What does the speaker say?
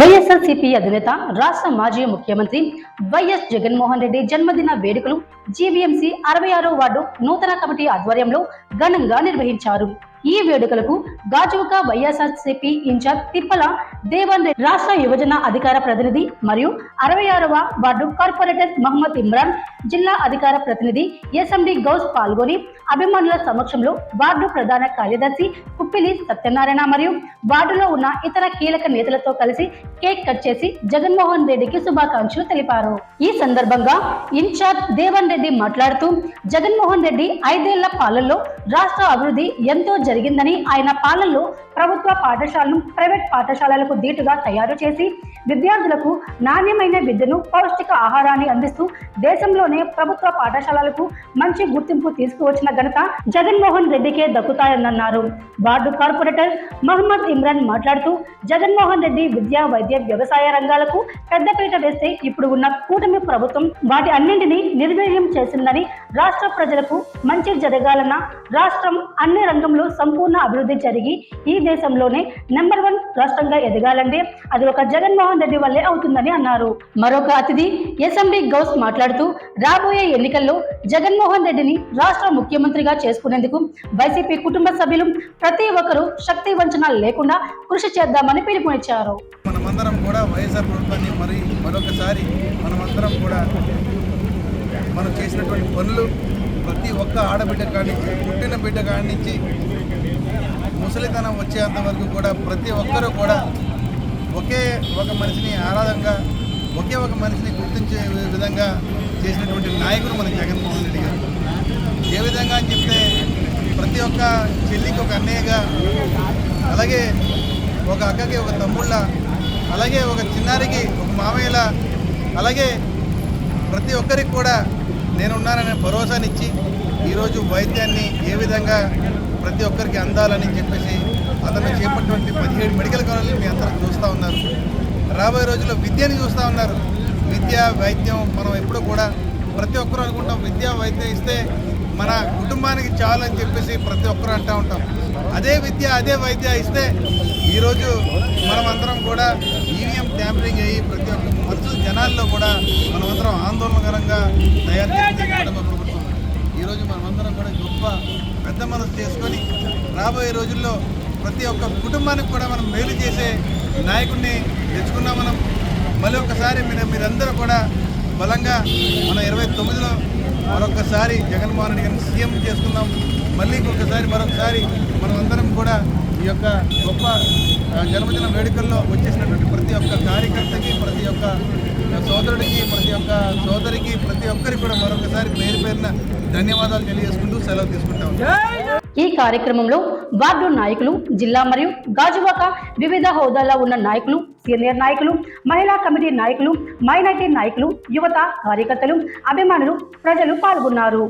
వైఎస్ఆర్సీపీ అధినేత రాష్ట్ర మాజీ ముఖ్యమంత్రి వైఎస్ జగన్మోహన్ రెడ్డి జన్మదిన వేడుకలు జీవీఎంసీ అరవై ఆరో వార్డు నూతన కమిటీ ఆధ్వర్యంలో ఘనంగా నిర్వహించారు. ఈ వేడుకలకు గాజువక వైఎస్ఆర్సీపీ ఇన్ఛార్జ్ తిప్పల దేవంద్ రాష్ట్ర యువజన అధికార ప్రతినిధి మరియు అరవై ఆరవ వార్డు కార్పొరేటర్ మహమ్మద్ ఇమ్రాన్ జిల్లా అధికార ప్రతినిధి ఎస్ఎండి గౌస్ పాల్గొని అభిమానుల సమక్షంలో వార్డు ప్రధాన కార్యదర్శి కుప్పిలి సత్యనారాయణ మరియు వార్డులో ఉన్న ఇతర కీలక నేతలతో కలిసి కేక్ కట్ చేసి జగన్మోహన్ రెడ్డికి శుభాకాంక్షలు తెలిపారు. ఈ సందర్భంగా ఇన్ఛార్జ్ దేవన్ రెడ్డి మాట్లాడుతూ జగన్మోహన్ రెడ్డి ఐదేళ్ళ పాలనలో రాష్ట్ర అభివృద్ధి ఎంతో జరిగిందని ఆయన పాలనలో ప్రభుత్వ పాఠశాలను ప్రైవేట్ పాఠశాలలకు దీటుగా తయారు చేసి విద్యార్థులకు నాణ్యమైన విద్యను పౌష్టిక ఆహారాన్ని అందిస్తూ దేశంలోనే ప్రభుత్వ పాఠశాలలకు మంచి గుర్తింపు తీసుకువచ్చిన ఘనత జగన్మోహన్ రెడ్డికే దక్కుతాయన్నారు వార్డు కార్పొరేటర్ మహమ్మద్ ఇమ్రాన్ మాట్లాడుతూ జగన్మోహన్ రెడ్డి విద్యా వైద్య వ్యవసాయ రంగాలకు పెద్దపీట వేస్తే ఇప్పుడు ఉన్న కూటమి ప్రభుత్వం వాటి అన్నింటినీ నిర్వీర్యం చేసిందని రాష్ట్ర ప్రజలకు మంచి జరగాలన్న రాష్ట్రం అన్ని రంగంలో సంపూర్ణ అభివృద్ధి జరిగి ఈ దేశంలోనే నెంబర్ వన్ రాష్ట్రంగా ఎదగాలంటే అది ఒక జగన్మోహన్ రెడ్డి వల్లే అవుతుందని అన్నారు. మరొక అతిథి ఎస్ఎంబి గౌస్ మాట్లాడుతూ రాబోయే ఎన్నికల్లో జగన్మోహన్ రెడ్డిని రాష్ట్ర ముఖ్యమంత్రిగా చేసుకునేందుకు వైసీపీ కుటుంబ సభ్యులు ప్రతి ఒక్కరూ శక్తి వంచన లేకుండా కృషి చేద్దామని పిలుపునిచ్చారు. మనమందరం కూడా వైఎస్ఆర్ ప్రభుత్వాన్ని మరి మరొకసారి మనమందరం కూడా మనం చేసినటువంటి పనులు ప్రతి ఒక్క ఆడబిడ్డ కాడి నుంచి పుట్టిన బిడ్డ కాడి నుంచి ముసలితనం వచ్చేంత వరకు కూడా ప్రతి ఒక్కరూ కూడా ఒకే ఒక మనిషిని ఆరాధంగా ఒకే ఒక మనిషిని గుర్తించే విధంగా చేసినటువంటి నాయకుడు మన జగన్మోహన్ రెడ్డి గారు. ఏ విధంగా అని చెప్తే ప్రతి ఒక్క చెల్లికి ఒక అన్నయ్యగా అలాగే ఒక అక్కకి ఒక తమ్ముళ్ళ అలాగే ఒక చిన్నారికి ఒక మామయ్యల అలాగే ప్రతి ఒక్కరికి కూడా నేనున్నాననే భరోసానిచ్చి ఈరోజు వైద్యాన్ని ఏ విధంగా ప్రతి ఒక్కరికి అందాలని చెప్పేసి అతను చేపట్టినటువంటి పదిహేడు మెడికల్ కాలేజీలు మీ అందరూ చూస్తూ ఉన్నారు. రాబోయే రోజుల్లో విద్యని చూస్తూ ఉన్నారు. విద్య వైద్యం మనం ఎప్పుడూ కూడా ప్రతి ఒక్కరూ అనుకుంటాం విద్య వైద్యం ఇస్తే మన కుటుంబానికి చాలు అని చెప్పేసి ప్రతి ఒక్కరు అంటూ ఉంటాం. అదే విద్య అదే వైద్య ఇస్తే ఈరోజు మనమందరం కూడా ట్యాంపరింగ్ అయ్యి ప్రతి ఒక్క మనుషుల జనాల్లో కూడా మనమందరం ఆందోళనకరంగా తయారు చేసే కుటుంబ ప్రభుత్వం ఈరోజు మనమందరం కూడా గొప్ప పెద్ద మనసు చేసుకొని రాబోయే రోజుల్లో ప్రతి ఒక్క కుటుంబానికి కూడా మనం మేలు చేసే నాయకుడిని తెచ్చుకున్నాం మనం. మళ్ళీ ఒకసారి మీరు మీరందరూ కూడా బలంగా మన ఇరవై తొమ్మిదిలో మరొకసారి జగన్మోహన్ రెడ్డి గారిని సీఎం చేసుకుందాం. మళ్ళీ ఇంకొకసారి మరొకసారి మనం కూడా ఈ యొక్క గొప్ప జన్మదిన వేడుకల్లో వచ్చేసినటువంటి ప్రతి ఒక్క కార్యకర్తకి ప్రతి ఒక్క సోదరుడికి ప్రతి ఒక్క సోదరికి ప్రతి ఒక్కరికి కూడా మరొకసారి పేరు పేరున ధన్యవాదాలు తెలియజేసుకుంటూ సెలవు తీసుకుంటాం ఈ కార్యక్రమంలో వార్డు నాయకులు జిల్లా మరియు గాజువాక వివిధ హోదాల్లో ఉన్న నాయకులు సీనియర్ నాయకులు మహిళా కమిటీ నాయకులు మైనార్టీ నాయకులు యువత కార్యకర్తలు అభిమానులు ప్రజలు పాల్గొన్నారు.